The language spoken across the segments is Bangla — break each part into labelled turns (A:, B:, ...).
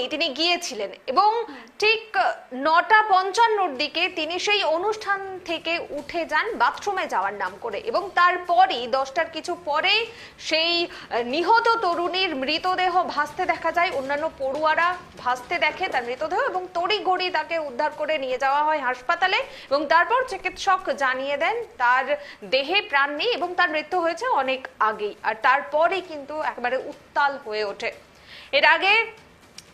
A: তখনই তিনি গিয়েছিলেন এবং ঠিক নটা পঞ্চান্নর দিকে তিনি সেই অনুষ্ঠান থেকে উঠে যান বাথরুমে যাওয়ার নাম করে এবং তারপরই দশটার কিছু পরে সেই নিহত তরুণীর মৃতদেহ ভাসতে দেখা যায়। অন্যান্য পড়ুয়ারা ভাসতে দেখে তার মৃতদেহ এবং তড়িঘড়ি তাকে উদ্ধার করে নিয়ে যাওয়া হয় হাসপাতালে এবং তারপর চিকিৎসক জানিয়ে দেন তার দেহে প্রাণ নেই এবং তার মৃত্যু হয়েছে অনেক আগেই। আর তারপরে কিন্তু একেবারে উত্তাল হয়ে ওঠে। এর আগে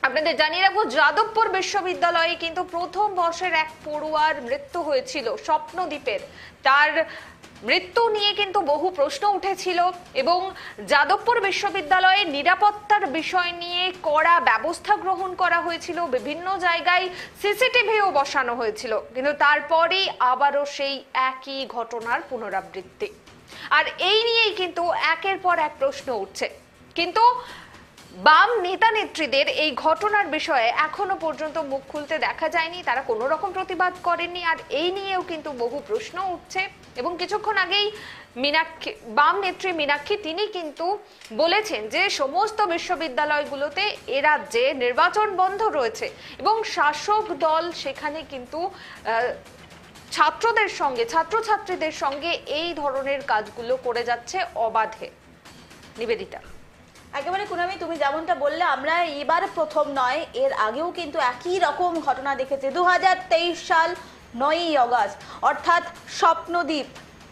A: আপনাদের জানিয়ে রাখব, যাদবপুর বিশ্ববিদ্যালয়ে কিন্তু প্রথম বর্ষের এক পড়ুয়ার মৃত্যু হয়েছিল, স্বপ্নদ্বীপের। তার মৃত্যু নিয়ে কিন্তু বহু প্রশ্ন উঠেছিল এবং যাদবপুর বিশ্ববিদ্যালয়ে নিরাপত্তার বিষয় নিয়ে কড়া ব্যবস্থা গ্রহণ করা হয়েছিল, বিভিন্ন জায়গায় সিসিটিভিও বসানো হয়েছিল, কিন্তু তারপরেই আবারও সেই একই ঘটনার পুনরাবৃত্তি। আর এই নিয়েই কিন্তু একের পর এক প্রশ্ন উঠছে। কিন্তু বাম নেতা নেত্রীদের এই ঘটনার বিষয়ে এখনও পর্যন্ত মুখ খুলতে দেখা যায়নি। তারা কোনো রকম প্রতিবাদ করেননি। আর এই নিয়েও কিন্তু বহু প্রশ্ন উঠছে। এবং কিছুক্ষণ আগেই মীনাক্ষী, বাম নেত্রী মীনাক্ষী, তিনি কিন্তু বলেছেন যে সমস্ত বিশ্ববিদ্যালয়গুলোতে এ রাজ্যে নির্বাচন বন্ধ রয়েছে। এবং শাসক দল সেখানে কিন্তু ছাত্রদের সঙ্গে, ছাত্রছাত্রীদের সঙ্গে এই ধরনের কাজগুলো করে যাচ্ছে অবাধে। নিবেদিতা।
B: একেবারে কুনামি, তুমি যেমনটা বললে, আমরা এবার প্রথম নয়, এর আগেও কিন্তু একই রকম ঘটনা দেখেছি। দু সাল নয়ই অগাস্ট, অর্থাৎ স্বপ্নদ্বীপ।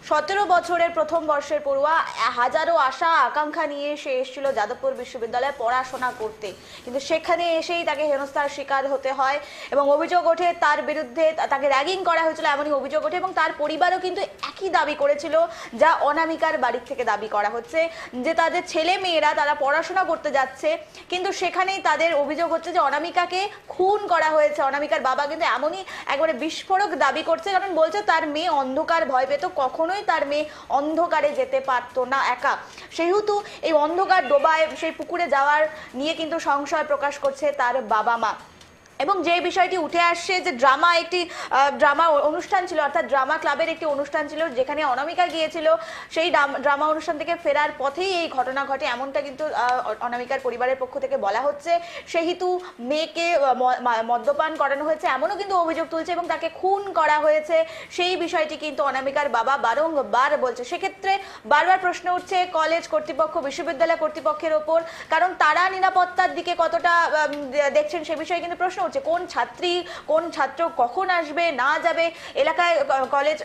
B: সতেরো বছরের প্রথম বর্ষের পড়ুয়া, হাজারো আশা, আকাঙ্ক্ষা নিয়ে সে এসেছিল যাদবপুর বিশ্ববিদ্যালয়ে পড়াশোনা করতে। কিন্তু সেখানে এসেই তাকে হেনস্থার শিকার হতে হয় এবং অভিযোগ ওঠে তার বিরুদ্ধে, তাকে র্যাগিং করা হয়েছিল এমনই অভিযোগ ওঠে এবং তার পরিবারও কিন্তু একই দাবি করেছিল যা অনামিকার বাড়ির থেকে দাবি করা হচ্ছে যে তাদের ছেলে মেয়েরা তারা পড়াশোনা করতে যাচ্ছে, কিন্তু সেখানেই তাদের অভিযোগ হচ্ছে যে অনামিকাকে খুন করা হয়েছে। অনামিকার বাবা কিন্তু এমনই একবারে বিস্ফোরক দাবি করছে, কারণ বলছে তার মেয়ে অন্ধকার ভয় পেত কখনোই তার মেয়ে অন্ধকারে যেতে পারতো না একা। সেহেতু এই অন্ধকার ডোবায়, সেই পুকুরে যাওয়ার নিয়ে কিন্তু সংশয় প্রকাশ করছে তার বাবা মা। এবং যে বিষয়টি উঠে আসছে যে ড্রামা একটি ড্রামা অনুষ্ঠান ছিল, অর্থাৎ ড্রামা ক্লাবের একটি অনুষ্ঠান ছিল, যেখানে অনামিকা গিয়েছিল, সেই ড্রামা অনুষ্ঠান থেকে ফেরার পথেই এই ঘটনা ঘটে। এমনটা কিন্তু অনামিকার পরিবারের পক্ষ থেকে বলা হচ্ছে। সেহেতু মেয়েকে মদ্যপান করানো হয়েছে, এমনও কিন্তু অভিযোগ তুলছে এবং তাকে খুন করা হয়েছে। সেই বিষয়টি কিন্তু অনামিকার বাবা বারংবার বলছে। সেক্ষেত্রে বারবার প্রশ্ন উঠছে কলেজ কর্তৃপক্ষ, বিশ্ববিদ্যালয় কর্তৃপক্ষের ওপর, কারণ তারা নিরাপত্তার দিকে কতটা দেখছেন সে বিষয়ে কিন্তু প্রশ্ন উঠছে কোন ছাত্রী, কোন ছাত্র কখন আসবে, না যাবে। এলাকায় কলেজ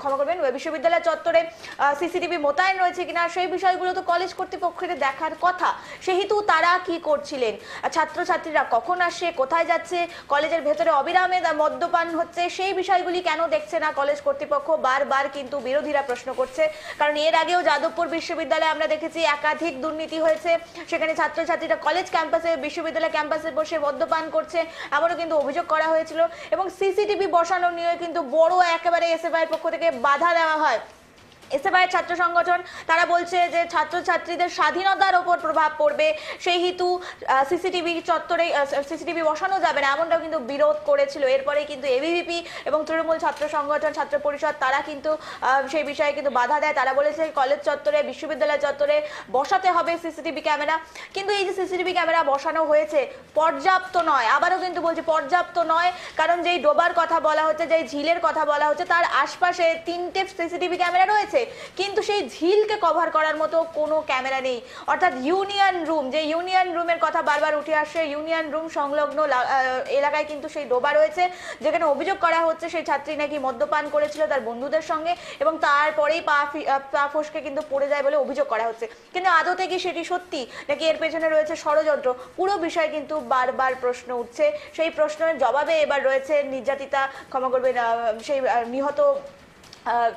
B: ক্ষমা করবেন, বিশ্ববিদ্যালয় চত্বরে সিসিটিভি মোতায়েন রয়েছে কিনা, সেই বিষয়গুলো তো কলেজ কর্তৃপক্ষের দেখার কথা। সেহেতু তারা কি করছিলেন? ছাত্রছাত্রীরা কখন আসছে কোথায় যাচ্ছে কলেজের ভেতরে অবিরামে মদ্যপান হচ্ছে, সেই বিষয়গুলি কেন দেখছে না কলেজ কর্তৃপক্ষ? বারবার কিন্তু বিরোধীরা প্রশ্ন করছে। কারণ এর আগেও যাদবপুর বিশ্ববিদ্যালয়ে আমরা দেখেছি একাধিক দুর্নীতি হয়েছে। সেখানে ছাত্রছাত্রীরা কলেজ ক্যাম্পাসে বিশ্ববিদ্যালয় ক্যাম্পাসে বসে মদ্যপান করছে। এমনও কিন্তু অভিযোগ করা হয়েছিল এবং সিসিটিভি বসানো নিয়ে কিন্তু বড় একেবারে এসএফআই এর পক্ষ থেকে বাধা দেওয়া হয়। এসএফআই ছাত্র সংগঠন, তারা বলছে যে ছাত্রছাত্রীদের স্বাধীনতার ওপর প্রভাব পড়বে। সেই হেতু সিসিটিভি চত্বরে সিসিটিভি বসানো যাবে না, এমনটাও কিন্তু বিরোধ করেছিল। এরপরে কিন্তু এবিভিপি এবং তৃণমূল ছাত্র সংগঠন, ছাত্র পরিষদ, তারা কিন্তু সেই বিষয়ে কিন্তু বাধা দেয়। তারা বলেছে কলেজ চত্বরে, বিশ্ববিদ্যালয় চত্বরে বসাতে হবে সিসিটিভি ক্যামেরা। কিন্তু এই যে সিসিটিভি ক্যামেরা বসানো হয়েছে, পর্যাপ্ত নয়। আবারও কিন্তু বলছি, পর্যাপ্ত নয়, কারণ যেই ডোবার কথা বলা হচ্ছে, যেই ঝিলের কথা বলা হচ্ছে, তার আশপাশে তিনটে সিসিটিভি ক্যামেরা রয়েছে। কিন্তু সেই ঝিলকে কভার করার মতো কোনো ক্যামেরা নেই। অর্থাৎ ইউনিয়ন রুম যে ইউনিয়ন রুমের কথা বারবার উঠে আসছে ইউনিয়ন রুম সংলগ্ন এলাকায় কিন্তু সেই ডোবা রয়েছে যেখানে অভিযোগ করা হচ্ছে সেই ছাত্রী নাকি মদ্যপান করেছিল তার বন্ধুদের সঙ্গে এবং তারপরেই পা পা ফসকে কিন্তু পড়ে যায় বলে অভিযোগ করা হচ্ছে। কিন্তু আদতে কি সেটি সত্যি নাকি এর পেছনে রয়েছে ষড়যন্ত্র? পুরো বিষয় কিন্তু বারবার প্রশ্ন উঠছে। সেই প্রশ্নের জবাবে এবার রয়েছে নির্যাতিতা ক্ষমা করবেন আহ, সেই নিহত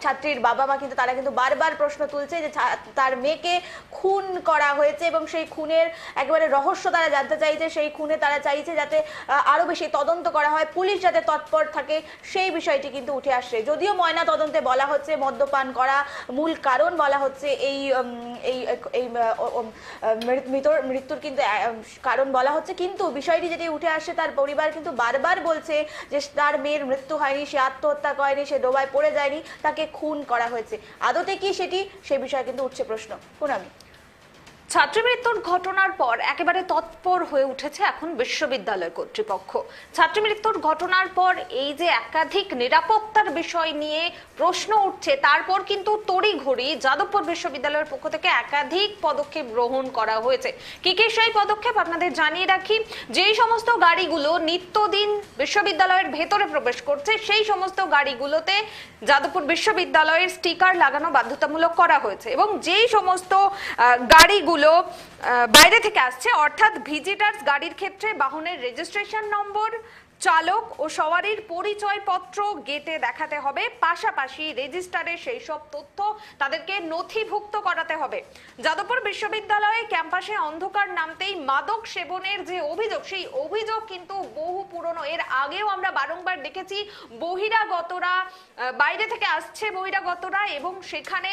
B: ছাত্রীর বাবা মা কিন্তু তারা কিন্তু বারবার প্রশ্ন তুলছে যে তার মেয়েকে খুন করা হয়েছে এবং সেই খুনের একেবারে রহস্য তারা জানতে চাইছে, সেই খুনে তারা চাইছে যাতে আরও বেশি তদন্ত করা হয়, পুলিশ যাতে তৎপর থাকে, সেই বিষয়টি কিন্তু উঠে আসছে। যদিও ময়না তদন্তে বলা হচ্ছে মদ্যপান করা মূল কারণ বলা হচ্ছে এই এই এই মৃতর- মৃত্যুর কিন্তু কারণ বলা হচ্ছে। কিন্তু বিষয়টি যেটি উঠে আসছে, তার পরিবার কিন্তু বারবার বলছে যে তার মেয়ের মৃত্যু হয়নি, সে আত্মহত্যা করেনি, সে ডোবায় পড়ে যায়নি। তাকে খুন করা হয়েছে। আদতে কি সেটি? সে বিষয়ে কিন্তু উঠছে প্রশ্ন। কোন আমি
A: ছাত্রী ঘটনার পর একেবারে তৎপর হয়ে উঠেছে এখন বিশ্ববিদ্যালয় কর্তৃপক্ষ। ছাত্রী মৃত্যুর ঘটনার পর এই যে একাধিক নিরাপত্তার বিষয় নিয়ে প্রশ্ন উঠছে, তারপর কিন্তু তড়িঘড়ি যাদবপুর বিশ্ববিদ্যালয়ের পক্ষ থেকে একাধিক পদক্ষেপ গ্রহণ করা হয়েছে। কি কি সেই পদক্ষেপ আপনাদের জানিয়ে রাখি? যেই সমস্ত গাড়িগুলো নিত্যদিন বিশ্ববিদ্যালয়ের ভেতরে প্রবেশ করছে, সেই সমস্ত গাড়িগুলোতে যাদবপুর বিশ্ববিদ্যালয়ের স্টিকার লাগানো বাধ্যতামূলক করা হয়েছে এবং যেই সমস্ত গাড়িগুলো বাইরে থেকে আসছে, অর্থাৎ ভিজিটার্স গাড়ির ক্ষেত্রে বাহনের রেজিস্ট্রেশন নম্বর চালক ও সওয়ারির পরিচয়পত্র গেটে দেখাতে হবে। পাশাপাশি রেজিস্টারে সেই সব তথ্য তাদেরকে নথিভুক্ত করাতে হবে। যাদবপুর বিশ্ববিদ্যালয়ে ক্যাম্পাসে অন্ধকার নামতেই মাদক সেবনের যে অভিযোগ, সেই অভিযোগ কিন্তু বহু পুরনো। এর আগেও আমরা বারংবার দেখেছি বহিরাগতরা বাইরে থেকে আসছে বহিরাগতরা এবং সেখানে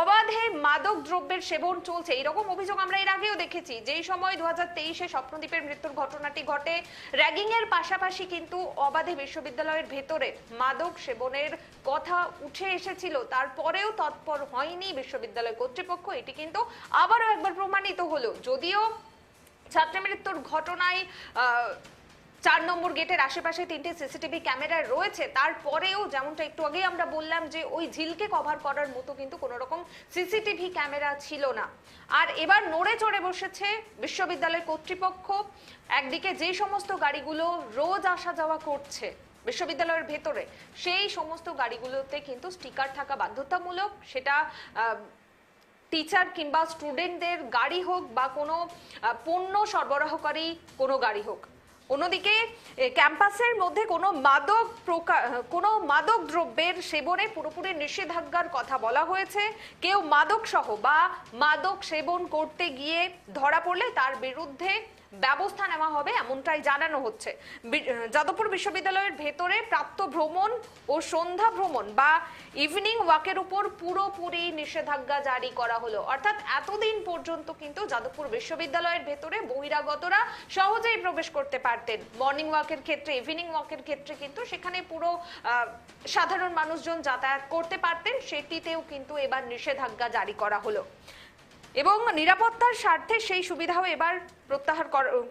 A: অবাধে মাদক দ্রব্যের সেবন চলছে। এরকম অভিযোগ আমরা এর আগেও দেখেছি। যেই সময় দু হাজার তেইশে স্বপ্নদ্বীপের মৃত্যুর ঘটনাটি ঘটে র্যাগিং এর পাশাপাশি কিন্তু অবাধে বিশ্ববিদ্যালয়ের ভেতরে মাদক সেবনের কথা উঠে এসেছিল। তারপরেও তৎপর হয়নি বিশ্ববিদ্যালয় কর্তৃপক্ষ। এটি কিন্তু আবারও একবার প্রমাণিত হলো। যদিও ছাত্র মৃত্যুর ঘটনায় চার নম্বর গেটের আশেপাশে তিনটে সিসিটিভি ক্যামেরা রয়েছে। তারপরেও যেমনটা একটু আগেই আমরা বললাম যে ওই ঝিলকে কভার করার মতো কিন্তু কোনো রকম সিসিটিভি ক্যামেরা ছিল না। আর এবার নড়ে চড়ে বসেছে বিশ্ববিদ্যালয় কর্তৃপক্ষ। একদিকে যে সমস্ত গাড়িগুলো রোজ আসা যাওয়া করছে বিশ্ববিদ্যালয়ের ভেতরে, সেই সমস্ত গাড়িগুলোতে কিন্তু স্টিকার থাকা বাধ্যতামূলক। সেটা টিচার কিংবা স্টুডেন্টদের গাড়ি হোক বা কোনো পণ্য সরবরাহকারী কোনো গাড়ি হোক। অন্যদিকে ক্যাম্পাসের মধ্যে কোনো মাদক কোনো মাদক দ্রব্যের সেবনে পুরোপুরি নিষেধাজ্ঞার কথা বলা হয়েছে। কেউ মাদক সহ বা মাদক সেবন করতে গিয়ে ধরা পড়লে তার বিরুদ্ধে ব্যবস্থা নেওয়া হবে, এমনটাই জানানো হচ্ছে। যাদবপুর বিশ্ববিদ্যালয়ের ভেতরে প্রাপ্ত ভ্রমণ ও সন্ধ্যা ভ্রমণ বা ইভিনিং ওয়াকের উপর পুরোপুরি নিষেধাজ্ঞা জারি করা হলো। অর্থাৎ এতদিন পর্যন্ত কিন্তু যাদবপুর বিশ্ববিদ্যালয়ের ভেতরে বহিরাগতরা সহজেই প্রবেশ করতে পারতেন। মর্নিং ওয়াকের ক্ষেত্রে ইভিনিং ওয়াকের ক্ষেত্রে কিন্তু সেখানে পুরো সাধারণ মানুষজন যাতায়াত করতে পারতেন, সেটিতেও কিন্তু এবার নিষেধাজ্ঞা জারি করা হলো। এবং নিরাপত্তার স্বার্থে সেই সুবিধাও এবার প্রত্যাহার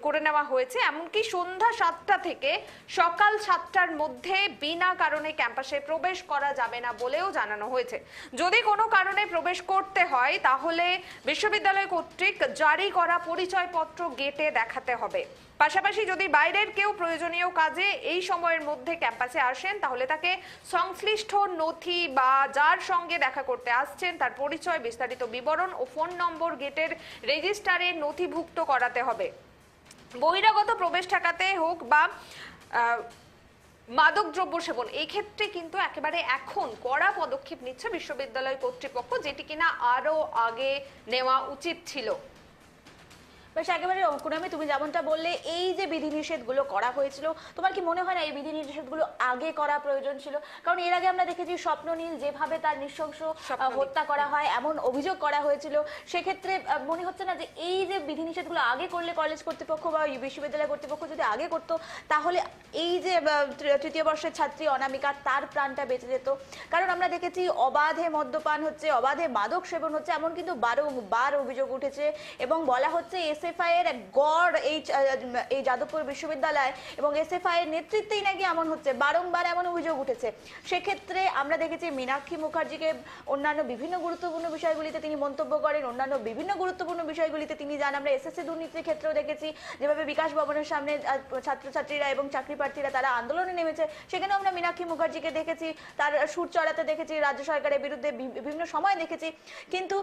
A: করে নেওয়া হয়েছে। এমনকি সন্ধ্যা সাতটা থেকে সকাল সাতটার মধ্যে বিনা কারণে ক্যাম্পাসে প্রবেশ করা যাবে না বলেও জানানো হয়েছে। যদি কোনো কারণে প্রবেশ করতে হয়, তাহলে বিশ্ববিদ্যালয় কর্তৃক জারি করা পরিচয়পত্র গেটে দেখাতে হবে। পাশাপাশি যদি বাইরের কেউ প্রয়োজনীয় কাজে এই সময়ের মধ্যে ক্যাম্পাসে আসেন, তাহলে তাকে সংশ্লিষ্ট নথি বা যার সঙ্গে দেখা করতে আসছেন, তার পরিচয় বিস্তারিত বিবরণ ও ফোন নম্বর গেটের রেজিস্টারে নথিভুক্ত করাতে হবে। বহিরাগত প্রবেশ ঠেকাতে হোক বা মাদক দ্রব্য সেবন, এই ক্ষেত্রে কিন্তু একেবারে এখন কড়া পদক্ষেপ নিচ্ছে বিশ্ববিদ্যালয় কর্তৃপক্ষ, যেটি কিনা আরও আগে নেওয়া উচিত ছিল।
B: বেশ একেবারে অঙ্কুরামি তুমি যেমনটা বললে এই যে বিধিনিষেধগুলো করা হয়েছিল তোমার কি মনে হয় না এই বিধিনিষেধগুলো আগে করা প্রয়োজন ছিল? কারণ এর আগে আমরা দেখেছি স্বপ্ননীল যেভাবে তার নৃশংস হত্যা করা হয় এমন অভিযোগ করা হয়েছিল। সেক্ষেত্রে মনে হচ্ছে না যে এই যে বিধিনিষেধগুলো আগে করলে কলেজ কর্তৃপক্ষ বা বিশ্ববিদ্যালয় কর্তৃপক্ষ যদি আগে করতো তাহলে এই যে তৃতীয় বর্ষের ছাত্রী অনামিকা তার প্রাণটা বেঁচে যেত। কারণ আমরা দেখেছি অবাধে মদ্যপান হচ্ছে অবাধে মাদক সেবন হচ্ছে এমন কিন্তু বারংবার অভিযোগ উঠেছে এবং বলা হচ্ছে এসএফআই এর গড় এই এই যাদবপুর বিশ্ববিদ্যালয় এবং এসএফআই এর নেতৃত্বেই নাকি এমন হচ্ছে, বারংবার এমন অভিযোগ উঠেছে। সেক্ষেত্রে আমরা দেখেছি মীনাক্ষী মুখার্জিকে অন্যান্য বিভিন্ন গুরুত্বপূর্ণ বিষয়গুলিতে তিনি মন্তব্য করেন, অন্যান্য বিভিন্ন গুরুত্বপূর্ণ বিষয়গুলিতে তিনি যান আমরা এসএসসি দুর্নীতির ক্ষেত্রেও দেখেছি যেভাবে বিকাশ ভবনের সামনে ছাত্রছাত্রীরা এবং চাকরি প্রার্থীরা তারা আন্দোলনে নেমেছে। সেখানেও আমরা মীনাক্ষী মুখার্জিকে দেখেছি, তার সুর চড়াতে দেখেছি, রাজ্য সরকারের বিরুদ্ধে বিভিন্ন সময় দেখেছি। কিন্তু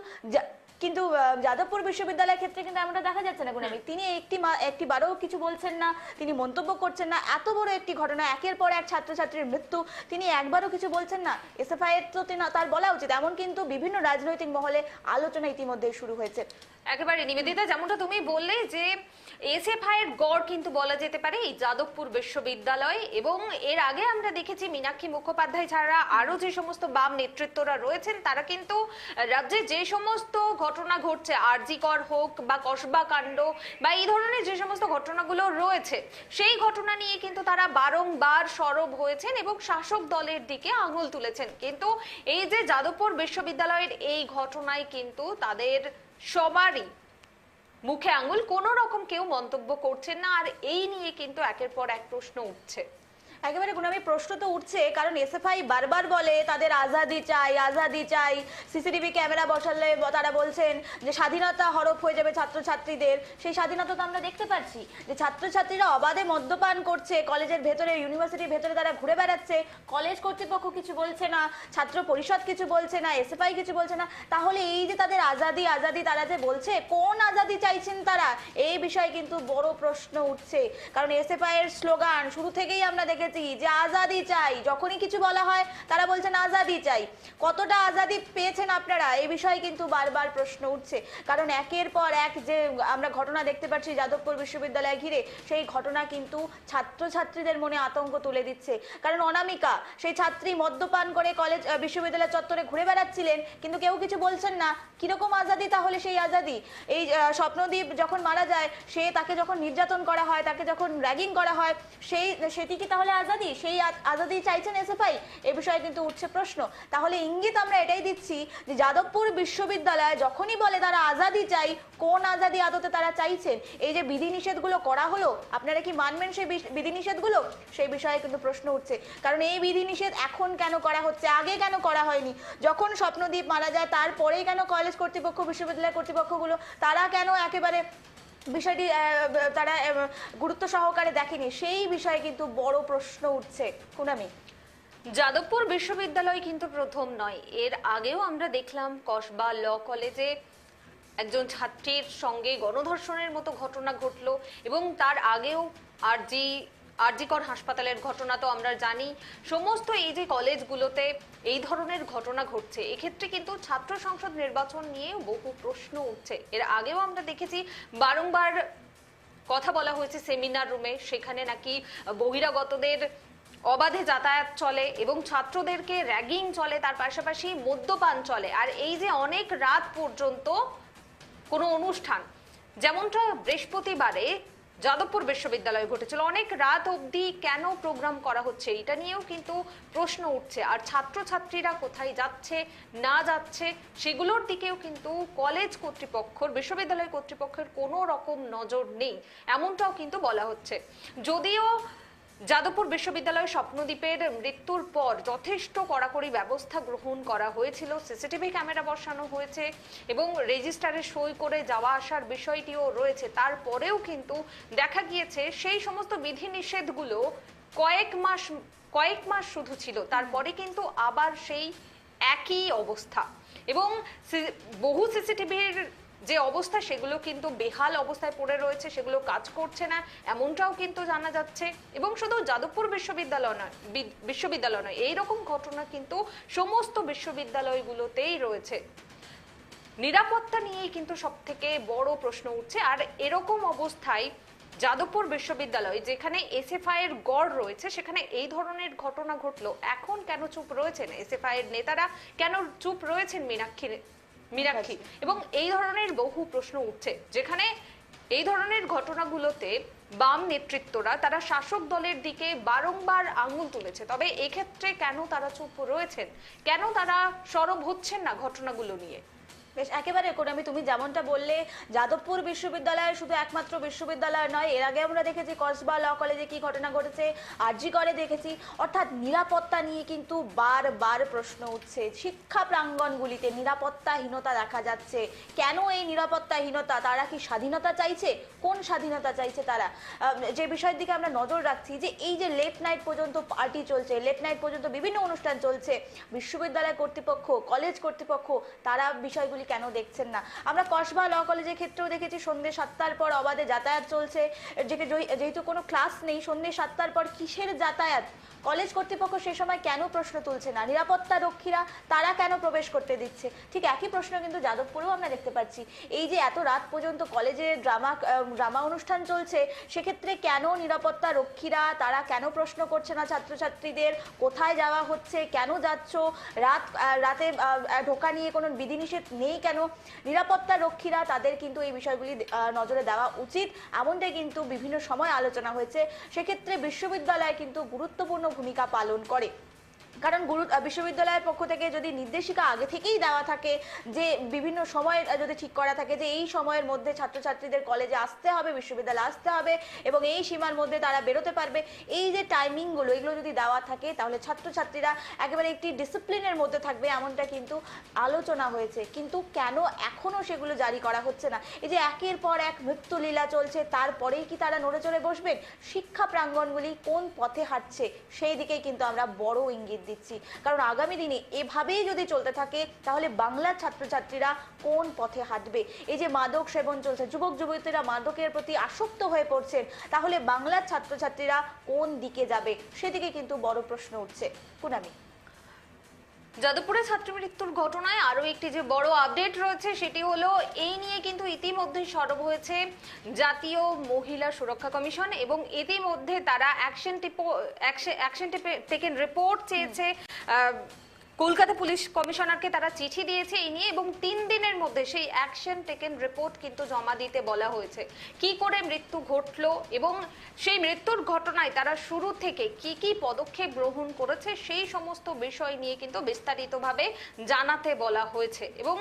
B: কিন্তু যাদবপুর বিশ্ববিদ্যালয়ের ক্ষেত্রে কিন্তু এমনটা দেখা যাচ্ছে না গুণামী তিনি একটি একটি বারও কিছু বলছেন না, তিনি মন্তব্য করছেন না, এত বড় একটি ঘটনা, একের পর এক ছাত্রছাত্রীর মৃত্যু, তিনি একবারও কিছু বলছেন না। এসএফআই এর তো তার বলা উচিত, এমন কিন্তু বিভিন্ন রাজনৈতিক মহলে আলোচনা ইতিমধ্যে শুরু হয়েছে।
A: একেবারে নিবেদিতা, যেমনটা তুমি বললে যে এসএফআই এর গড় কিন্তু বলা যেতে পারে এই যাদবপুর বিশ্ববিদ্যালয় এবং এর আগে আমরা দেখেছি মীনাক্ষী মুখোপাধ্যায় ছাড়া আরও যে সমস্ত বাম নেতৃত্বরা রয়েছেন, তারা কিন্তু রাজ্যে যে সমস্ত ঘটনা ঘটছে, আরজিকর হোক বা কসবা কাণ্ড বা এই ধরনের যে সমস্ত ঘটনাগুলো রয়েছে, সেই ঘটনা নিয়ে কিন্তু তারা বারংবার সরব হয়েছেন এবং শাসক দলের দিকে আঙুল তুলেছেন। কিন্তু এই যে যাদবপুর বিশ্ববিদ্যালয়ের এই ঘটনায় কিন্তু তাদের সবারই মুখে আঙুল, কোনো রকম কেউ মন্তব্য করছেন না। আর এই নিয়ে কিন্তু একের পর এক প্রশ্ন উঠছে।
B: একেবারে গুণামি প্রশ্ন তো উঠছে, কারণ এসএফআই বারবার বলে তাদের আজাদি চাই আজাদি চাই। সিসিটিভি ক্যামেরা বসালে তারা বলছেন যে স্বাধীনতা হরপ হয়ে যাবে ছাত্রছাত্রীদের। সেই স্বাধীনতা তো আমরা দেখতে পাচ্ছি যে ছাত্রছাত্রীরা অবাধে মদ্যপান করছে, কলেজের ভেতরে, ইউনিভার্সিটির ভেতরে তারা ঘুরে বেড়াচ্ছে। কলেজ কর্তৃপক্ষ কিছু বলছে না, ছাত্র পরিষদ কিছু বলছে না, এসএফআই কিছু বলছে না। তাহলে এই যে তাদের আজাদি আজাদি তারা যে বলছে, কোন আজাদি চাইছেন তারা? এই বিষয়ে কিন্তু বড় প্রশ্ন উঠছে। কারণ এসএফআই এর স্লোগান, শুরু থেকেই আমরা দেখেছি যে আজাদি চাই, যখনই কিছু বলা হয় তারা বলছেন আজাদি চাই। কতটা আজাদি পেয়েছেন আপনারা? এই বিষয়ে কিন্তু বারবার প্রশ্ন উঠছে। কারণ একের পর এক যে আমরা ঘটনা দেখতে পাচ্ছি যাদবপুর বিশ্ববিদ্যালয় ঘিরে, সেই ঘটনা কিন্তু ছাত্রছাত্রীদের মনে আতঙ্ক তুলে দিচ্ছে। কারণ অনামিকা, সেই ছাত্রী মদ্যপান করে কলেজ বিশ্ববিদ্যালয় চত্বরে ঘুরে বেড়াচ্ছিলেন, কিন্তু কেউ কিছু বলছেন না। কীরকম আজাদি তাহলে সেই আজাদি? এই স্বপ্নদীপ যখন মারা যায়, সে তাকে যখন নির্যাতন করা হয়, তাকে যখন র্যাগিং করা হয়, সেই, সেটি কি তাহলে আজাদি, সেই আজাদি চাইছেন এসএফআই। এ বিষয়ে কিন্তু উঠছে প্রশ্ন। তাহলে ইঙ্গিত আমরা এটাই দিচ্ছি যে যাদবপুর বিশ্ববিদ্যালয় যখনই বলে তারা আজাদি চাই, কোন আজাদি আদতে তারা চাইছেন? এই যে বিধিনিষেধগুলো করা হলো, আপনারা কি মানবেন সেই বিধিনিষেধগুলো? সেই বিষয়ে কিন্তু প্রশ্ন উঠছে। কারণ এই বিধিনিষেধ এখন কেন করা হচ্ছে, আগে কেন করা হয়নি? যখন স্বপ্নদীপ মারা যায়, তারপরেই কেন কলেজ কর্তৃপক্ষ, বিশ্ববিদ্যালয় কর্তৃপক্ষগুলো, তারা কেন একেবারে বিষয়টি তারা গুরুত্ব সহকারে দেখেনি। সেই বিষয়ে কিন্তু বড় প্রশ্ন উঠছে কুনামি।
A: যাদবপুর বিশ্ববিদ্যালয় কিন্তু প্রথম নয়। এর আগেও আমরা দেখলাম কসবা ল কলেজে একজন ছাত্রীর সঙ্গে গণধর্ষণের মতো ঘটনা ঘটলো এবং তার আগেও আরজি আরজিকর হাসপাতালের ঘটনা তো আমরা জানি। সমস্ত এই যে কলেজগুলোতে এই ধরনের ঘটনা ঘটছে, এক্ষেত্রে কিন্তু ছাত্র সংসদ নির্বাচন নিয়ে বহু প্রশ্ন উঠছে। এর আগেও আমরা দেখেছি, বারংবার কথা বলা হয়েছে সেমিনার রুমে, সেখানে নাকি বহিরাগতদের অবাধে যাতায়াত চলে এবং ছাত্রদেরকে র্যাগিং চলে, তার পাশাপাশি মদ্যপান চলে। আর এই যে অনেক রাত পর্যন্ত কোনো অনুষ্ঠান, যেমনটা বৃহস্পতিবারে যাদবপুর বিশ্ববিদ্যালয়ে ঘটেছিল। অনেক রাত অবধি কেন প্রোগ্রাম করা হচ্ছে এটা নিয়েও কিন্তু প্রশ্ন উঠছে। আর ছাত্রছাত্রীরা কোথায় যাচ্ছে, না যাচ্ছে, সেগুলোর দিকেও কিন্তু কলেজ কর্তৃপক্ষর, বিশ্ববিদ্যালয় কর্তৃপক্ষের কোনো রকম নজর নেই। এমনটাও কিন্তু বলা হচ্ছে। যদিও যাদবপুর বিশ্ববিদ্যালয় স্বপ্নদ্বীপের মৃত্যুর পর যথেষ্ট কড়াকড়ি ব্যবস্থা গ্রহণ করা হয়েছিল। সিসিটিভি ক্যামেরা বসানো হয়েছে এবং রেজিস্টারে সই করে যাওয়া আসার বিষয়টিও রয়েছে। তারপরেও কিন্তু দেখা গিয়েছে সেই সমস্ত বিধিনিষেধগুলো কয়েক মাস কয়েক মাস শুধু ছিল। তারপরে কিন্তু আবার সেই একই অবস্থা। এবং বহু সিসিটিভির যে অবস্থা, সেগুলো কিন্তু বেহাল অবস্থায় পড়ে রয়েছে, সেগুলো কাজ করছে না, এমনটাও কিন্তু জানা যাচ্ছে। এবং শুধু যাদবপুর বিশ্ববিদ্যালয় নয় বিশ্ববিদ্যালয় নয়, এইরকম ঘটনা কিন্তু সমস্ত বিশ্ববিদ্যালয়গুলোতেই রয়েছে। নিরাপত্তা নিয়েই কিন্তু সব থেকে বড় প্রশ্ন উঠছে। আর এরকম অবস্থায় যাদবপুর বিশ্ববিদ্যালয়, যেখানে এসএফআই এর গড় রয়েছে, সেখানে এই ধরনের ঘটনা ঘটলো। এখন কেন চুপ রয়েছেন এসএফআই এর নেতারা? কেন চুপ রয়েছেন মীনাক্ষী মীনাক্ষী। এবং এই ধরনের বহু প্রশ্ন উঠছে যেখানে এই ধরনের ঘটনাগুলোতে বাম নেতৃত্বরা তারা শাসক দলের দিকে বারংবার আঙুল তুলেছে। তবে এক্ষেত্রে কেন তারা চুপ রয়েছেন? কেন তারা সরব হচ্ছেন না ঘটনাগুলো নিয়ে?
B: বেশ, একেবারে কোনামি, তুমি যেমনটা বললে, যাদবপুর বিশ্ববিদ্যালয় শুধু একমাত্র বিশ্ববিদ্যালয় নয়, এর আগে আমরা দেখেছি কসবা ল কলেজে কি ঘটনা ঘটেছে, আরজি করে দেখেছি, অর্থাৎ নিরাপত্তা নিয়ে কিন্তু বারবার প্রশ্ন উঠছে। শিক্ষা প্রাঙ্গণগুলিতে নিরাপত্তাহীনতা দেখা যাচ্ছে। কেন এই নিরাপত্তাহীনতা? তারা কি স্বাধীনতা চাইছে? কোন স্বাধীনতা চাইছে তারা? যে বিষয়ের দিকে আমরা নজর রাখছি যে এই যে লেট নাইট পর্যন্ত পার্টি চলছে লেট নাইট পর্যন্ত বিভিন্ন অনুষ্ঠান চলছে, বিশ্ববিদ্যালয় কর্তৃপক্ষ কলেজ কর্তৃপক্ষ, তারা বিষয়গুলি কেন দেখছেন না? আমরা কসবা ল কলেজের ক্ষেত্রেও দেখেছি সন্ধ্যে সাতটার পর অবাধে যাতায়াত চলছে। যেহেতু কোনো ক্লাস নেই, সন্ধ্যে সাতটার পর কিসের যাতায়াত? কলেজ কর্তৃপক্ষ সে সময় কেন প্রশ্ন তুলছে না? নিরাপত্তা রক্ষীরা তারা কেন প্রবেশ করতে দিচ্ছে? ঠিক একই প্রশ্ন কিন্তু যাদবপুরেও আমরা দেখতে পাচ্ছি। এই যে এত রাত পর্যন্ত কলেজে ড্রামা ড্রামা অনুষ্ঠান চলছে, সেক্ষেত্রে কেন নিরাপত্তা রক্ষীরা তারা কেন প্রশ্ন করছে না ছাত্রছাত্রীদের? কোথায় যাওয়া হচ্ছে? কেন যাচ্ছ? রাত রাতে ঢোকা নিয়ে কোনো বিধিনিষেধ নেই কেন? নিরাপত্তা রক্ষীরা তাদের কিন্তু এই বিষয়গুলি নজরে দেওয়া উচিত। এমনটাই কিন্তু বিভিন্ন সময় আলোচনা হয়েছে। সেক্ষেত্রে বিশ্ববিদ্যালয় কিন্তু গুরুত্বপূর্ণ ভূমিকা পালন করে। কারণ গুরু বিশ্ববিদ্যালয়ের পক্ষ থেকে যদি নির্দেশিকা আগে থেকেই দেওয়া থাকে, যে বিভিন্ন সময় যদি ঠিক করা থাকে যে এই সময়ের মধ্যে ছাত্রছাত্রীদের কলেজে আসতে হবে, বিশ্ববিদ্যালয়ে আসতে হবে এবং এই সীমার মধ্যে তারা বেরোতে পারবে, এই যে টাইমিংগুলো এগুলো যদি দেওয়া থাকে, তাহলে ছাত্রছাত্রীরা একেবারে একটি ডিসিপ্লিনের মধ্যে থাকবে, এমনটা কিন্তু আলোচনা হয়েছে। কিন্তু কেন এখনও সেগুলো জারি করা হচ্ছে না? এই যে একের পর এক মৃত্যুলীলা চলছে, তারপরেই কি তারা নড়ে চড়ে বসবেন? শিক্ষা প্রাঙ্গণগুলি কোন পথে হাঁটছে? সেই দিকেই কিন্তু আমরা বড় ইঙ্গিত দিচ্ছি। কারণ আগামী দিনে এভাবেই যদি চলতে থাকে, তাহলে বাংলার ছাত্রছাত্রীরা কোন পথে হাঁটবে? এই যে মাদক সেবন চলছে, যুবক, যুবতীরা মাদকের প্রতি আসক্ত হয়ে পড়ছেন, তাহলে বাংলার ছাত্রছাত্রীরা কোন দিকে যাবে? সেদিকে কিন্তু বড় প্রশ্ন উঠছে। পুনামি
A: যাদবপুরে ছাত্রী মৃত্যুর ঘটনায় আরও একটি যে বড় আপডেট রয়েছে, সেটি হলো এই নিয়ে কিন্তু ইতিমধ্যে সরব হয়েছে জাতীয় মহিলা সুরক্ষা কমিশন এবং ইতিমধ্যে তারা অ্যাকশন টিপো অ্যাকশন টেকেন রিপোর্ট চেয়েছে। কলকাতা পুলিশ কমিশনারকে তারা চিঠি দিয়েছে এই নিয়ে এবং তিন দিনের মধ্যে সেই অ্যাকশন টেকেন রিপোর্ট কিন্তু জমা দিতে বলা হয়েছে। কি করে মৃত্যু ঘটল এবং সেই মৃত্যুর ঘটনায় তারা শুরু থেকে কি কি পদক্ষেপ গ্রহণ করেছে সেই সমস্ত বিষয় নিয়ে কিন্তু বিস্তারিতভাবে জানাতে বলা হয়েছে। এবং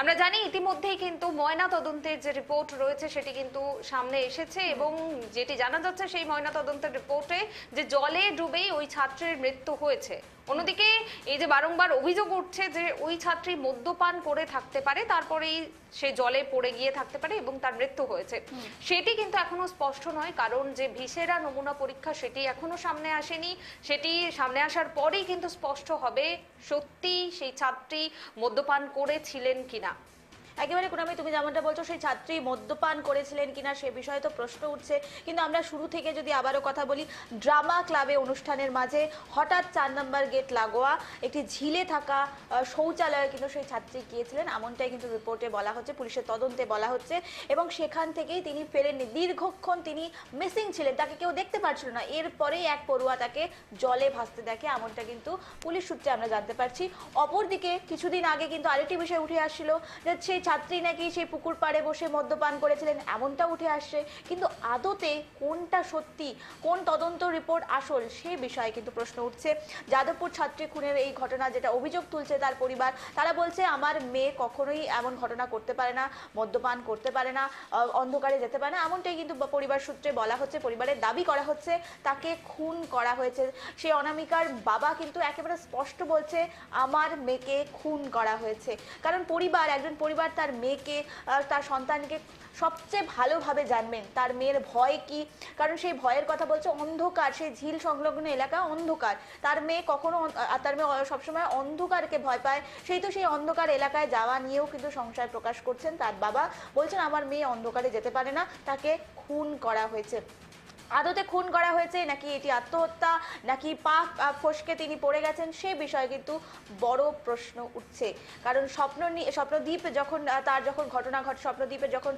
A: আমরা জানি ইতিমধ্যেই কিন্তু ময়না তদন্তের যে রিপোর্ট রয়েছে সেটি কিন্তু সামনে এসেছে এবং যেটি জানা যাচ্ছে সেই ময়না তদন্তের রিপোর্টে যে জলে ডুবেই ওই ছাত্রের মৃত্যু হয়েছে। অন্যদিকে এই যে বারংবার অভিযোগ উঠছে যে ওই ছাত্রী মদ্যপান করে থাকতে পারে তারপরেই সে জলে পড়ে গিয়ে থাকতে পারে এবং তার মৃত্যু হয়েছে। সেটি কিন্তু এখনও স্পষ্ট নয় কারণ যে ভিসেরা নমুনা পরীক্ষা সেটি এখনও সামনে আসেনি। সেটি সামনে আসার পরেই কিন্তু স্পষ্ট হবে সত্যি সেই ছাত্রী মদ্যপান করেছিলেন কিনা।
B: একেবারে কুনামি, তুমি যেমনটা বলছো, সেই ছাত্রী মদ্যপান করেছিলেন কিনা সে বিষয়ে তো প্রশ্ন উঠছে। কিন্তু আমরা শুরু থেকে যদি আবারও কথা বলি, ড্রামা ক্লাবে অনুষ্ঠানের মাঝে হঠাৎ চার নম্বর গেট লাগোয়া, একটি ঝিলে থাকা শৌচালয়ে কিন্তু সেই ছাত্রী গিয়েছিলেন। এমনটাই কিন্তু রিপোর্টে বলা হচ্ছে, পুলিশের তদন্তে বলা হচ্ছে এবং সেখান থেকেই তিনি ফেরেননি। দীর্ঘক্ষণ তিনি মিসিং ছিলেন, তাকে কেউ দেখতে পারছিল না। এরপরেই এক পড়ুয়া তাকে জলে ভাসতে দেখে, এমনটা কিন্তু পুলিশ সূত্রে আমরা জানতে পারছি। অপরদিকে কিছুদিন আগে কিন্তু আরেকটি বিষয় উঠে আসছিল যে সেই ছাত্রী নাকি সেই পুকুর পাড়ে বসে মদ্যপান করেছিলেন এমনটা উঠে আসছে। কিন্তু আদতে কোনটা সত্যি, কোন তদন্ত রিপোর্ট আসল, সে বিষয়ে কিন্তু প্রশ্ন উঠছে। যাদবপুর ছাত্রী খুনের এই ঘটনা যেটা অভিযোগ তুলছে তার পরিবার, তারা বলছে, আমার মেয়ে কখনোই এমন ঘটনা করতে পারে না, মদ্যপান করতে পারে না অন্ধকারে যেতে পারে না। এমনটাই কিন্তু পরিবার সূত্রে বলা হচ্ছে, পরিবারের দাবি করা হচ্ছে, তাকে খুন করা হয়েছে। সেই অনামিকার বাবা কিন্তু একেবারে স্পষ্ট বলছে, আমার মেয়েকে খুন করা হয়েছে। কারণ পরিবার, একজন পরিবার তার মেয়েকে তার সন্তানকে সবচেয়ে ভালোভাবে জানবেন। তার মেয়ের ভয় কি? কারণ সেই ভয়ের কথা বলছে অন্ধকার, সেই ঝিল সংলগ্ন এলাকা অন্ধকার। তার মেয়ে কখনো তার মেয়ে সবসময় অন্ধকারকে ভয় পায়। সেই তো সেই অন্ধকার এলাকায় যাওয়া নিয়েও কিন্তু সংশয় প্রকাশ করছেন তার বাবা। বলছেন, আমার মেয়ে অন্ধকারে যেতে পারে না। তাকে খুন করা হয়েছে। আদতে খুন করা হয়েছে, নাকি এটি আত্মহত্যা, নাকি পা ফসকে তিনি পড়ে গেছেন, সে বিষয়ে কিন্তু বড় প্রশ্ন উঠছে। কারণ স্বপ্ন স্বপ্নদ্বীপ যখন তার যখন ঘটনা ঘটে স্বপ্নদ্বীপে যখন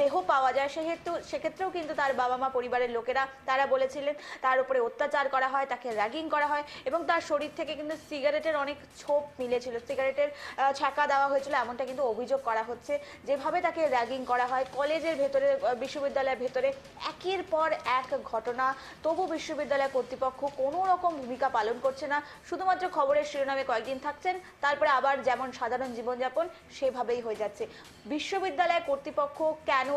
B: দেহ পাওয়া যায়, সেহেতু, সেক্ষেত্রেও কিন্তু তার বাবা মা পরিবারের লোকেরা, তারা বলেছিলেন, তার উপরে অত্যাচার করা হয়, তাকে র্যাগিং করা হয়, এবং তার শরীর থেকে কিন্তু সিগারেটের অনেক ছোপ মিলেছিল। সিগারেটের ছ্যাঁকা দেওয়া হয়েছিল, এমনটা কিন্তু অভিযোগ করা হচ্ছে। যেভাবে তাকে র্যাগিং করা হয়, কলেজের ভেতরে বিশ্ববিদ্যালয়ের ভেতরে, একের পর এক ঘটনা। তবু বিশ্ববিদ্যালয় কর্তৃপক্ষ কোনো রকম ভূমিকা পালন করছে না। শুধুমাত্র খবরের শিরোনামে কয়েকদিন থাকছেন, তারপরে আবার যেমন সাধারণ জীবনযাপন সেভাবেই হয়ে যাচ্ছে। বিশ্ববিদ্যালয় কর্তৃপক্ষ কেন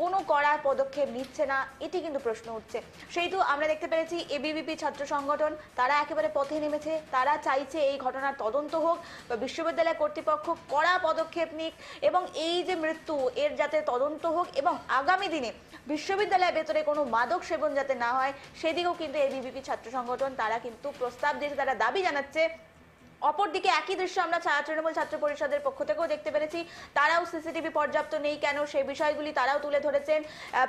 B: কোনো কড়া পদক্ষেপ নিচ্ছে না, এটি কিন্তু প্রশ্ন উঠছে। সেই তো আমরা দেখতে পেরেছি এবিভিপি ছাত্র সংগঠন, তারা একেবারে পথে নেমেছে, তারা চাইছে এই ঘটনার তদন্ত হোক, বা বিশ্ববিদ্যালয় কর্তৃপক্ষ কড়া পদক্ষেপ নিক, এবং এই যে মৃত্যু, এর যাতে তদন্ত হোক, এবং আগামী দিনে বিশ্ববিদ্যালয়ের ভেতরে কোনো মাদক সেবন যাতে না হয়, সেদিকেও কিন্তু এবিবিপি ছাত্র সংগঠন, তারা কিন্তু প্রস্তাব দিয়েছে, তারা দাবি জানাচ্ছে অপরদিকে একই দৃশ্য আমরা ছা- তৃণমূল ছাত্র পরিষদের পক্ষ থেকেও দেখতে পেরেছি। তারাও সিসিটিভি পর্যাপ্ত নেই কেন? সেই বিষয়গুলি তারাও তুলে ধরেছেন।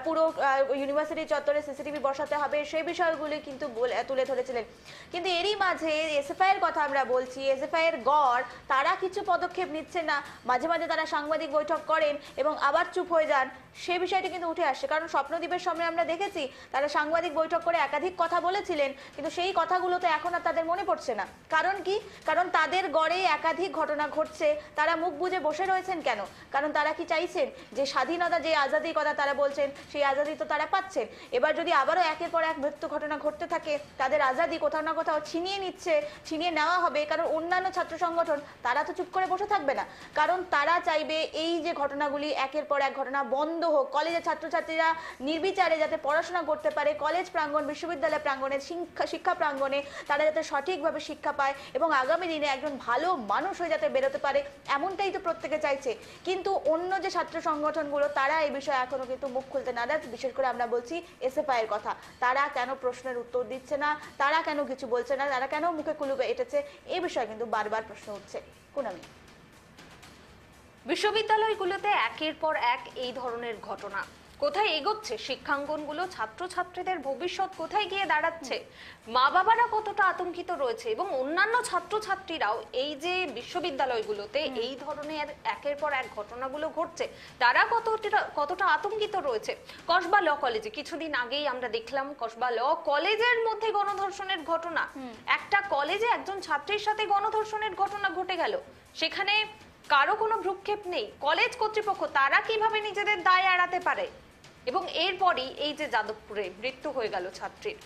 B: পুরো ইউনিভার্সিটি চত্বরে সিসিটিভি বসাতে হবে, সেই বিষয়গুলি কিন্তু তুলে ধরেছিলেন। কিন্তু এরই মাঝে এসএফআই এর কথা আমরা বলছি, এসএফআই এর গড়, তারা কিছু পদক্ষেপ নিচ্ছে না। মাঝে মাঝে তারা সাংবাদিক বৈঠক করেন এবং আবার চুপ হয়ে যান। সে বিষয়টি কিন্তু উঠে আসছে। কারণ স্বপ্নদ্বীপের সময় আমরা দেখেছি, তারা সাংবাদিক বৈঠক করে একাধিক কথা বলেছিলেন, কিন্তু সেই কথাগুলো তো এখন আর তাদের মনে পড়ছে না। কারণ কি? কারণ কারণ তাদের গড়ে একাধিক ঘটনা ঘটছে। তারা মুখ বুজে বসে রয়েছেন কেন? কারণ তারা কি চাইছেন যে স্বাধীনতা, যে আজাদির কথা তারা বলছেন, সেই আজাদি তো তারা পাচ্ছেন। এবার যদি আবারও একের পর এক মৃত্যু ঘটনা ঘটতে থাকে, তাদের আজাদি কোথাও না কোথাও ছিনিয়ে নিচ্ছে, ছিনিয়ে নেওয়া হবে, কারণ অন্যান্য ছাত্র সংগঠন, তারা তো চুপ করে বসে থাকবে না। কারণ তারা চাইবে এই যে ঘটনাগুলি, একের পর এক ঘটনা বন্ধ হোক। কলেজের ছাত্রছাত্রীরা নির্বিচারে যাতে পড়াশোনা করতে পারে, কলেজ প্রাঙ্গণ, বিশ্ববিদ্যালয় প্রাঙ্গণে, শিক্ষা শিক্ষা প্রাঙ্গণে তারা যাতে সঠিকভাবে শিক্ষা পায় এবং আগামী দিনে একজন ভালো মানুষ হয়ে যাতে বেরোতে পারে, এমনটাই তো প্রত্যেকে চাইছে। কিন্তু অন্য যে ছাত্র সংগঠনগুলো, তারা এই বিষয়ে এখনও কিন্তু মুখ খুলতে না নারাজ বিশেষ করে আমরা বলছি এসএফআই এর কথা। তারা কেন প্রশ্নের উত্তর দিচ্ছে না? তারা কেন কিছু বলছে না? তারা কেন মুখে কুলুপে এটেছে? এই বিষয়ে কিন্তু বারবার প্রশ্ন উঠছে। কুনামি।
A: বিশ্ববিদ্যালয়গুলোতে একের পর এক এই ধরনের ঘটনা। কোথায় এগোচ্ছে? শিক্ষাঙ্গনগুলো ছাত্রছাত্রীদের ভবিষ্যৎ কোথায় গিয়ে দাঁড়াচ্ছে? মা বাবারা কতটা আতঙ্কিত রয়েছে? এবং অন্যান্য ছাত্রছাত্রীরাও এই যে বিশ্ববিদ্যালয়গুলোতে এই ধরনের একের পর এক ঘটনাগুলো ঘটছে তারা কতটা কতটা আতঙ্কিত রয়েছে? কসবা ল কলেজে কিছুদিন আগেই আমরা দেখলাম কসবা ল কলেজের মধ্যে গণধর্ষণের ঘটনা। একটা কলেজে একজন ছাত্রীর সাথে গণধর্ষণের ঘটনা ঘটে গেল। সেখানে কারও কোনো ভ্রুক্ষেপ নেই। কলেজ কর্তৃপক্ষ তারা কীভাবে নিজেদের দায় এড়াতে পারে? এবং এরপরই এই যে যাদবপুরে মৃত্যু হয়ে গেল ছাত্রীর।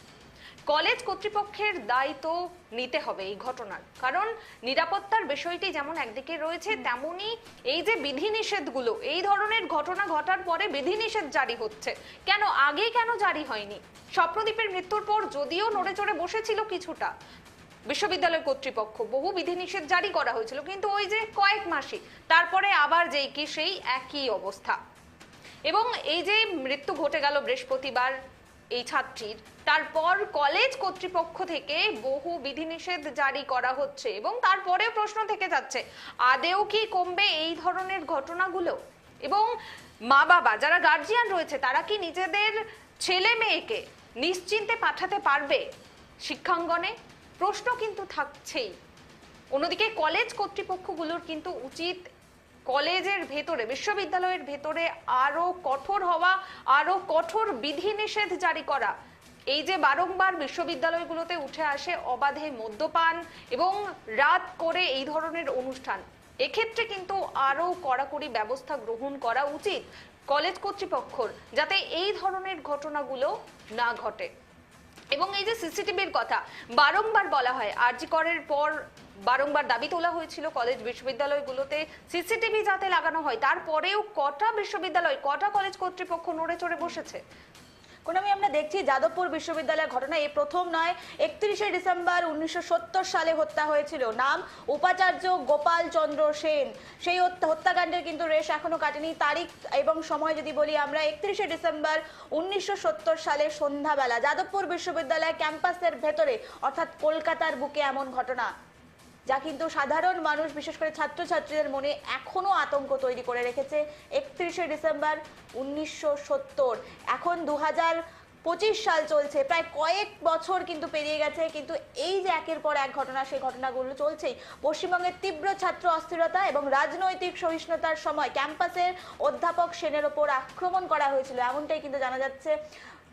A: কলেজ কর্তৃপক্ষের দায়িত্ব নিতে হবে এই ঘটনার। কারণ নিরাপত্তার বিষয়টি যেমন একদিকে রয়েছে তেমনি এই যে বিধিনিষেধগুলো এই ধরনের ঘটনা ঘটার পরে বিধিনিষেধ জারি হচ্ছে। কেন? আগে কেন জারি হয়নি? স্বপ্নদীপের মৃত্যুর পর যদিও নড়ে চড়ে বসেছিল কিছুটা বিশ্ববিদ্যালয় কর্তৃপক্ষ বহু বিধিনিষেধ জারি করা হয়েছিল কিন্তু ওই যে কয়েক মাসই তারপরে আবার যেই কি সেই একই অবস্থা। এবং এই যে মৃত্যু ঘটে গেল বৃহস্পতিবার এই ছাত্রীর, তারপর কলেজ কর্তৃপক্ষ থেকে বহু বিধিনিষেধ জারি করা হচ্ছে এবং তারপরেও প্রশ্ন থেকে যাচ্ছে, আদেও কি কমবে এই ধরনের ঘটনাগুলো? এবং মা বাবা যারা গার্জিয়ান রয়েছে, তারা কি নিজেদের ছেলে মেয়েকে নিশ্চিন্তে পাঠাতে পারবে শিক্ষাঙ্গনে? প্রশ্ন কিন্তু থাকছেই। অন্যদিকে কলেজ কর্তৃপক্ষগুলোর কিন্তু উচিত কলেজের ভেতরে, বিশ্ববিদ্যালয়ের ভেতরে আরও কঠোর হওয়া, আরও কঠোর বিধিনিষেধ জারি করা। এই যে বারংবার বিশ্ববিদ্যালয়গুলোতে উঠে আসে অবাধে মদ্যপান এবং রাত করে এই ধরনের অনুষ্ঠান, এক্ষেত্রে কিন্তু আরও কড়াকড়ি ব্যবস্থা গ্রহণ করা উচিত কলেজ কর্তৃপক্ষর, যাতে এই ধরনের ঘটনাগুলো না ঘটে। এবং এই যে সিসিটিভির কথা, বারংবার বলা হয়, আরজি করের পর বারংবার দাবি তোলা হয়েছিল কলেজ বিশ্ববিদ্যালয়গুলোতে সিসিটিভি যাতে লাগানো হয়। তারপরেও কটা বিশ্ববিদ্যালয়, কটা কলেজ কর্তৃপক্ষ নড়ে চড়ে বসেছে?
B: কোনামি, আমরা দেখছি যাদবপুর বিশ্ববিদ্যালয়ের ঘটনা এই প্রথম নয়। একত্রিশে ডিসেম্বর উনিশশো সত্তর সালে হত্যা হয়েছিল। নাম উপাচার্য গোপাল চন্দ্র সেন। সেই হত্যা- হত্যাকাণ্ডের কিন্তু রেশ এখনও কাটেনি। তারিখ এবং সময় যদি বলি আমরা, একত্রিশে ডিসেম্বর উনিশশো সত্তর সালে সন্ধ্যাবেলা যাদবপুর বিশ্ববিদ্যালয় ক্যাম্পাসের ভেতরে, অর্থাৎ কলকাতার বুকে এমন ঘটনা। যা কিন্তু সাধারণ মানুষ, বিশেষ করে ছাত্রছাত্রীদের মনে এখনও আতঙ্ক তৈরি করে রেখেছে একত্রিশে ডিসেম্বর উনিশশো সত্তর। এখন দু পঁচিশ সাল চলছে, প্রায় কয়েক বছর কিন্তু পেরিয়ে গেছে, কিন্তু এই যে একের পর এক ঘটনা, সেই ঘটনাগুলো চলছেই। পশ্চিমবঙ্গের তীব্র ছাত্র অস্থিরতা এবং রাজনৈতিক সহিষ্ণুতার সময় ক্যাম্পাসের অধ্যাপক সেনের ওপর আক্রমণ করা হয়েছিল, এমনটাই কিন্তু জানা যাচ্ছে।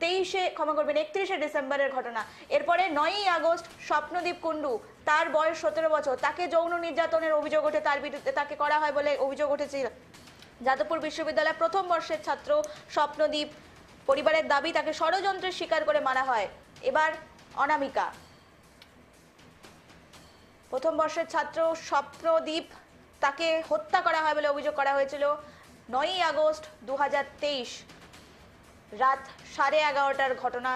B: তেইশে, ক্ষমা করবেন, একত্রিশে ডিসেম্বরের ঘটনা। এরপরে নয়ই আগস্ট, স্বপ্নদীপ কুণ্ডু, তার বয়স সতেরো বছর। তাকে যৌন নির্যাতনের অভিযোগ ওঠে, তার বিরুদ্ধে তাকে করা হয় বলে অভিযোগ উঠেছিল। যাদবপুর বিশ্ববিদ্যালয়ের প্রথম বর্ষের ছাত্র স্বপ্নদীপ পরিবারের দাবি, তাকে ষড়যন্ত্রের শিকার করে মারা হয়। এবার অনামিকা। প্রথম বর্ষের ছাত্র স্বপ্নদীপ তাকে হত্যা করা হয় বলে অভিযোগ করা হয়েছিল। নয়ই আগস্ট দু হাজার তেইশ। রাত সাড়ে এগারোটার ঘটনা।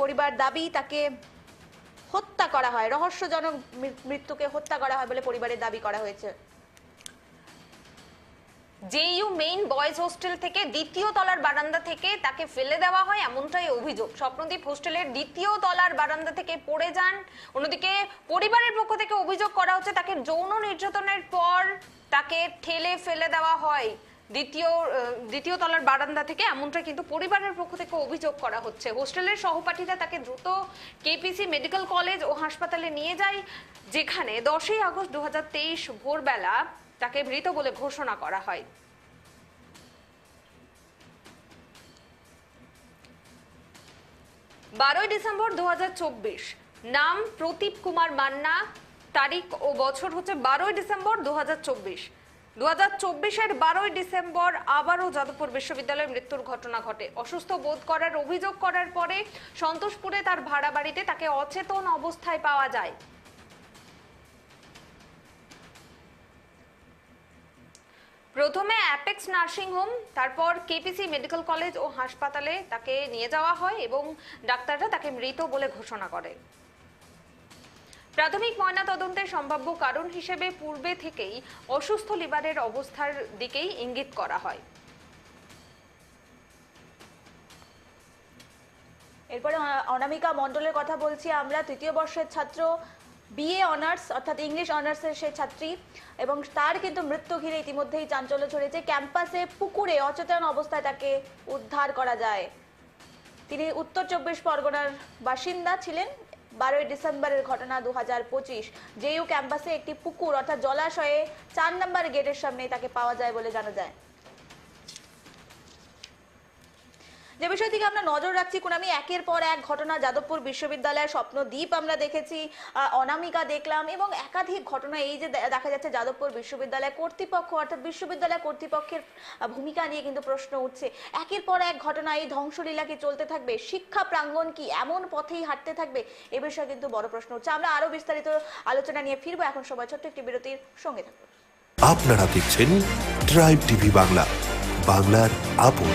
B: পরিবার দাবি, তাকে হত্যা করা হয়। রহস্যজনক মৃত্যুকে হত্যা করা হয় বলে পরিবারের দাবি করা হয়েছে।
A: জেইউ মেইন বয়েজ হোস্টেল থেকে দ্বিতীয় তলার বারান্দা থেকে তাকে ফেলে দেওয়া হয় এমনটাই অভিযোগ। স্বপ্নদীপ হোস্টেলের দ্বিতীয় তলার বারান্দা থেকে পড়ে যান। অন্যদিকে পরিবারের পক্ষ থেকে অভিযোগ করা হচ্ছে, তাকে যৌন নির্যাতনের পর তাকে ঠেলে ফেলে দেওয়া হয়। দ্বিতীয় দ্বিতীয় তলার বারান্দা থেকে এমনটা কিন্তু পরিবারের পক্ষ থেকে অভিযোগ করা হচ্ছে। হোস্টেলের সহপাঠীরা তাকে দ্রুত কেপিসি মেডিকেল কলেজ ও হাসপাতালে নিয়ে যায়, যেখানে দশই আগস্ট দুহাজার তেইশ ভোরবেলা তাকে মৃত বলে ঘোষণা করা হয়। বারোই ডিসেম্বর দু হাজার চব্বিশ, নাম প্রদীপ কুমার মান্না, তারিখ ও বছর হচ্ছে বারোই ডিসেম্বর দু দু হাজার চব্বিশের বারোই ডিসেম্বর আবারও যাদবপুর মৃত্যুর ঘটনা ঘটে। অসুস্থ বোধ করার, অভিযোগ করার পরে সন্তোষপুরে তার ভাড়া বাড়িতে তাকে অচেতন অবস্থায় পাওয়া যায়। প্রথমে অ্যাপেক্স নার্সিং হোম, তারপর কেপিসি মেডিকেল কলেজ ও হাসপাতালে তাকে নিয়ে যাওয়া হয় এবং ডাক্তাররা তাকে মৃত বলে ঘোষণা করে। প্রাথমিক ময়নাতদন্তে সম্ভাব্য কারণ হিসেবে পূর্বে থেকেই অসুস্থ লিভারের অবস্থার দিকেই ইঙ্গিত করা হয়।
B: এরপরে অনামিকা মণ্ডলের কথা বলছি আমরা। তৃতীয় বর্ষের ছাত্র বিএ অনার্স, অর্থাৎ ইংলিশ অনার্সের সে ছাত্রী। এবং তার কিন্তু মৃত্যু ঘিরে ইতিমধ্যেই চাঞ্চল্য ছড়িয়েছে। ক্যাম্পাসে পুকুরে অচেতন অবস্থায় তাকে উদ্ধার করা যায়। তিনি উত্তর চব্বিশ পরগনার বাসিন্দা ছিলেন। বারোই ডিসেম্বরের ঘটনা দু হাজার পঁচিশ। জেইউ ক্যাম্পাসে একটি পুকুর অর্থাৎ জলাশয়ে চার নম্বর গেটের সামনে তাকে পাওয়া যায় বলে জানা যায়। যে বিষয় থেকে আমরা নজর রাখছি কোন আমি একের পর এক ঘটনা যাদবপুর বিশ্ববিদ্যালয়ের স্বপ্নদ্বীপ আমরা দেখেছি অনামিকা দেখলাম এবং একাধিক ঘটনা, এই যে দেখা যাচ্ছে যাদবপুর বিশ্ববিদ্যালয় কর্তৃপক্ষ অর্থাৎ বিশ্ববিদ্যালয় কর্তৃপক্ষের ভূমিকা নিয়ে কিন্তু প্রশ্ন উঠছে। একের পর এক ঘটনা, এই ধ্বংসলীলা কি চলতে থাকবে? শিক্ষা প্রাঙ্গণ কি এমন পথেই হাঁটতে থাকবে? এ বিষয়ে কিন্তু বড় প্রশ্ন উঠছে। আমরা আরও বিস্তারিত আলোচনা নিয়ে ফিরবো এখন সময় ছোট্ট একটি বিরতির সঙ্গে থাকব
C: আপনারা দেখছেন ট্রাইব টিভি বাংলা, বাংলার আপন।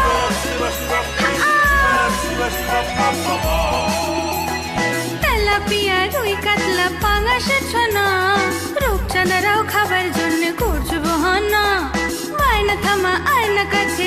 D: nuestra পান্না তেলাপিয়া রুই কাতলা পাঙাশের ছনা। খাবার জন্য করছ বহানা। আয়না থামা আয়না কাছে